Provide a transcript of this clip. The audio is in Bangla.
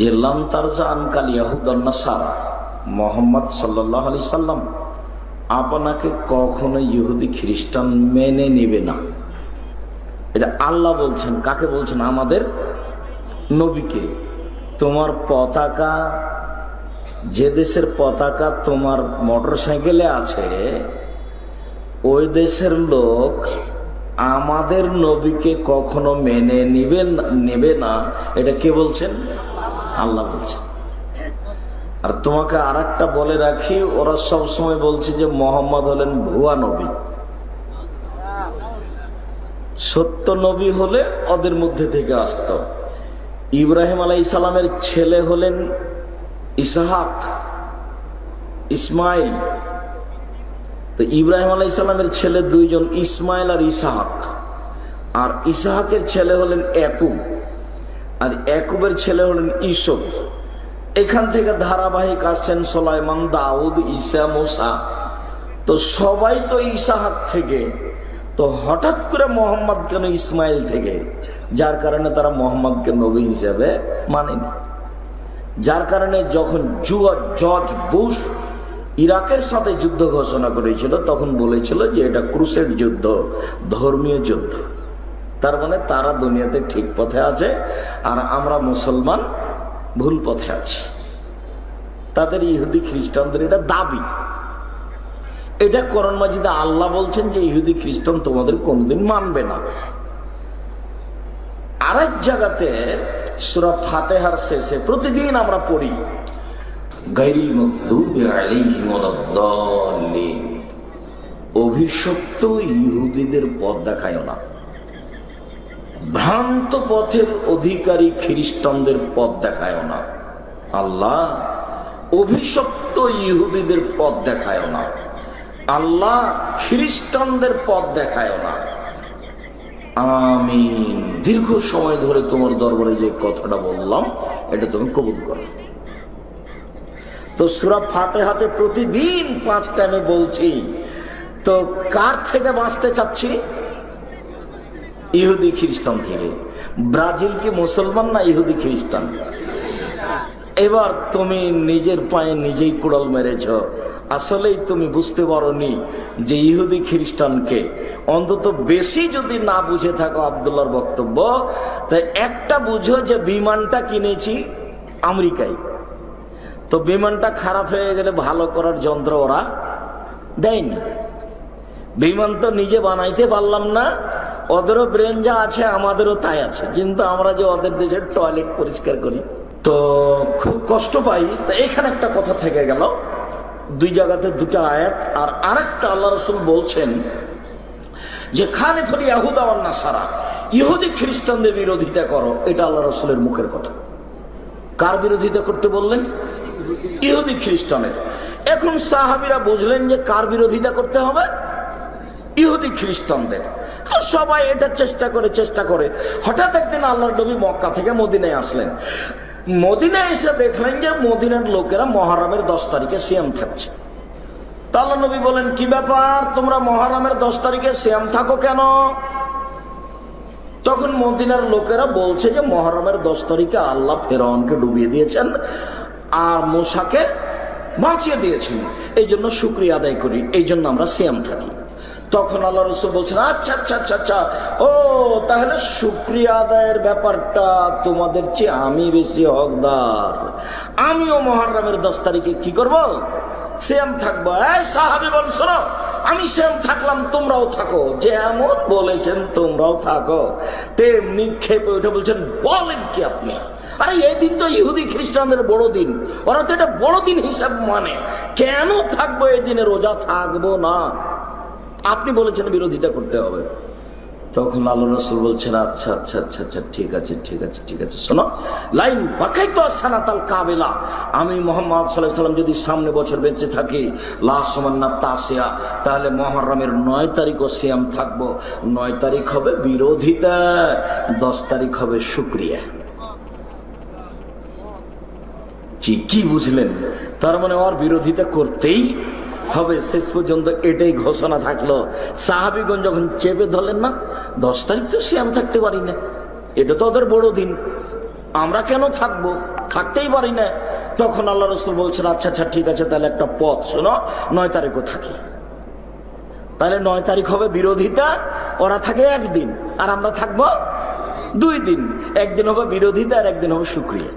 যে লাম তারজা আনকাল ইয়াহুদান্না সারা মোহাম্মদ সাল্লাহ আলি সাল্লাম আপনাকে কখনো ইহুদি খ্রিস্টান মেনে নেবে না। এটা আল্লাহ বলছেন, কাকে বলছেন? আমাদের নবীকে। তোমার পতাকা, যে দেশের পতাকা তোমার মোটর সাইকেলে আছে, ওই দেশের লোক আমাদের নবীকে কখনো মেনে নিবেন নেবে না। এটা কে বলছেন? আল্লাহ বলছেন আর তোমাকে আর বলে রাখি, ওরা সব সময় বলছে যে মোহাম্মদ হলেন ভুয়া নবী। সত্য নবী হলে ওদের মধ্যে থেকে আসতো। ইব্রাহিম আলাই সালামের ছেলে হলেন ইসাহাক, ইসমাইল। তো ইব্রাহিম আলাই সালামের ছেলে দুইজন, ইসমাইল আর ইসাহাক। আর ইসাহাকের ছেলে হলেন একুব আর একুবের ছেলে হলেন ইসব। এখান থেকে ধারাবাহিক আসছেন সোলাইমান দাউদ, ঈসা, মোসা। তো সবাই তো ইসাহাক থেকে। তো হঠাৎ করে মোহাম্মদ কেন ইসমাইল থেকে? যার কারণে তারা মোহাম্মদকে নবী হিসেবে মানেনি। যার কারণে যখন জর্জ বুশ ইরাকের সাথে যুদ্ধ ঘোষণা করেছিল, তখন বলেছিল যে এটা ক্রুসেড যুদ্ধ, ধর্মীয় যুদ্ধ। তার মানে তারা দুনিয়াতে ঠিক পথে আছে আর আমরা মুসলমান ভুল পথে আছি। তাদের ইহুদি খ্রিস্টানদের এটা দাবি। এটা করণ মাজিদে আল্লাহ বলছেন যে ইহুদি খ্রিস্টান তোমাদের কোনোদিন মানবে না। আরেক জায়গাতে সুরা ফাতেহার শেষে প্রতিদিন আমরা পড়ি গাইরিল অভিশপ্ত ইহুদিদের পথ দেখায় না। ভ্রান্ত পথের অধিকারী খ্রিস্টানদের পথ দেখায় না। আল্লাহ অভিশপ্ত ইহুদিদের পথ দেখায় না। আল্লাহ খ্রিস্টানদের পথ দেখায় না। আমিন। দীর্ঘ সময় ধরে তোমার দরবারে যে কথাটা বললাম, এটা তুমি কবুল করো। তো সুরা ফাতে হাতে প্রতিদিন পাঁচ টাইমে বলছি। তো কার থেকে বাঁচতে চাচ্ছি? ইহুদি খ্রিস্টান থেকে। ব্রাজিল কি মুসলমান না ইহুদি খ্রিস্টান? এবার তুমি নিজের পায়ে নিজেই কুড়াল মেরেছ। আসলেই তুমি বুঝতে পারোনি যে ইহুদি খ্রিস্টানকে। অন্তত বেশি যদি না বুঝে থাকো আবদুল্লার বক্তব্য তাই একটা বুঝো যে বিমানটা কিনেছি আমেরিকায়। তো বিমানটা খারাপ হয়ে গেলে ভালো করার যন্ত্র ওরা দেয়নি। বিমান তো নিজে বানাইতে পারলাম না ওদেরও ব্রেন যা আছে, আমাদেরও তাই আছে। কিন্তু আমরা যে ওদের দেশের টয়লেট পরিষ্কার করি, তো খুব কষ্ট পাই। তো এখানে একটা কথা থেকে গেল। দুই জায়গাতে দুটা আয়াত, আর আরেকটা আল্লাহ রসুল বলছেন যে খানে ফলি ইয়াহুদাওয়ান্না সারা ইহুদি খ্রিস্টানদের বিরোধিতা করো, এটা আল্লাহ রসুলের মুখের কথা। কার বিরোধিতা করতে বললেন? ইহুদি খ্রিস্টানের। এখন সাহাবিরা বুঝলেন যে কার বিরোধিতা করতে হবে? ইহুদি খ্রিস্টানদের। তো সবাই এটা চেষ্টা করে চেষ্টা করে। হঠাৎ একদিন আল্লাহর নবী মক্কা থেকে মদিনায় আসলেন। মদিনায় এসে দেখলেন যে মদিনার লোকেরা মহারামের দশ তারিখে সিয়াম থাকছে তা আল্লাহ নবী বলেন, কি ব্যাপার? তোমরা মহারামের দশ তারিখে সিয়াম থাকো কেন? তখন মদিনার লোকেরা বলছে যে, মহরমের দশ তারিখে আল্লাহ ফেরাউনকে ডুবিয়ে দিয়েছেন আর মশাকে বাঁচিয়ে দিয়েছেন। এই জন্য শুক্রিয়া আদায় করি, এই জন্য আমরা সিয়াম থাকি। তখন আল্লাহ রসুল বলছেন আচ্ছা আচ্ছা আচ্ছা আচ্ছা। ও, তাহলে শুক্রিয়া আদায়ের ব্যাপারটা তোমাদের চেয়ে আমি বেশি হকদার। আমিও মহরমের দশ তারিখে কি করব? শ্যাম থাকব। এই সাহাবিগণ শোনো, আমি সেম থাকলাম, তোমরাও থাকো। যেমন বলেছেন, তোমরাও থাকো। তেমনি খেপে উঠে বলছেন, বলেন কি আপনি? আরে, এই দিন তো ইহুদি খ্রিস্টানদের বড় দিন। ওরা তো এটা বড় দিন হিসাব মানে। কেন থাকব এই দিনে? রোজা থাকব না। আপনি বলেছেন বিরোধিতা করতে হবে। তখন আল্লাহ রসুল বলছেন আচ্ছা আচ্ছা আচ্ছা আচ্ছা ঠিক আছে ঠিক আছে ঠিক আছে। শোনো, লাইন বাকাই তো সানাতাল কাবেলা। আমি মোহাম্মদ সাল্লাহ সাল্লাম যদি সামনে বছর বেঁচে থাকি লাসমান্না তাসিয়া, তাহলে মহরমের নয় তারিখও সিয়াম থাকব। নয় তারিখ হবে বিরোধিতা, দশ তারিখ হবে শুক্রিয়া। কি কি বুঝলেন? তার মানে ওর বিরোধিতা করতেই হবে, শেষ পর্যন্ত এটাই ঘোষণা থাকল। সাহাবিগঞ্জ যখন চেপে ধরলেন না, দশ তারিখ তো শ্যাম থাকতে পারি না। এটা তো ওদের বড় দিন। আমরা কেন থাকব? থাকতেই পারি না। তখন আল্লাহ রসুল বলছেন আচ্ছা আচ্ছা ঠিক আছে, তাহলে একটা পথ শোনো, নয় তারিখও থাকি। তাহলে নয় তারিখ হবে বিরোধিতা, ওরা থাকে একদিন, আর আমরা থাকব দুই দিন। একদিন হবে বিরোধিতা, আর একদিন হবে সুক্রিয়া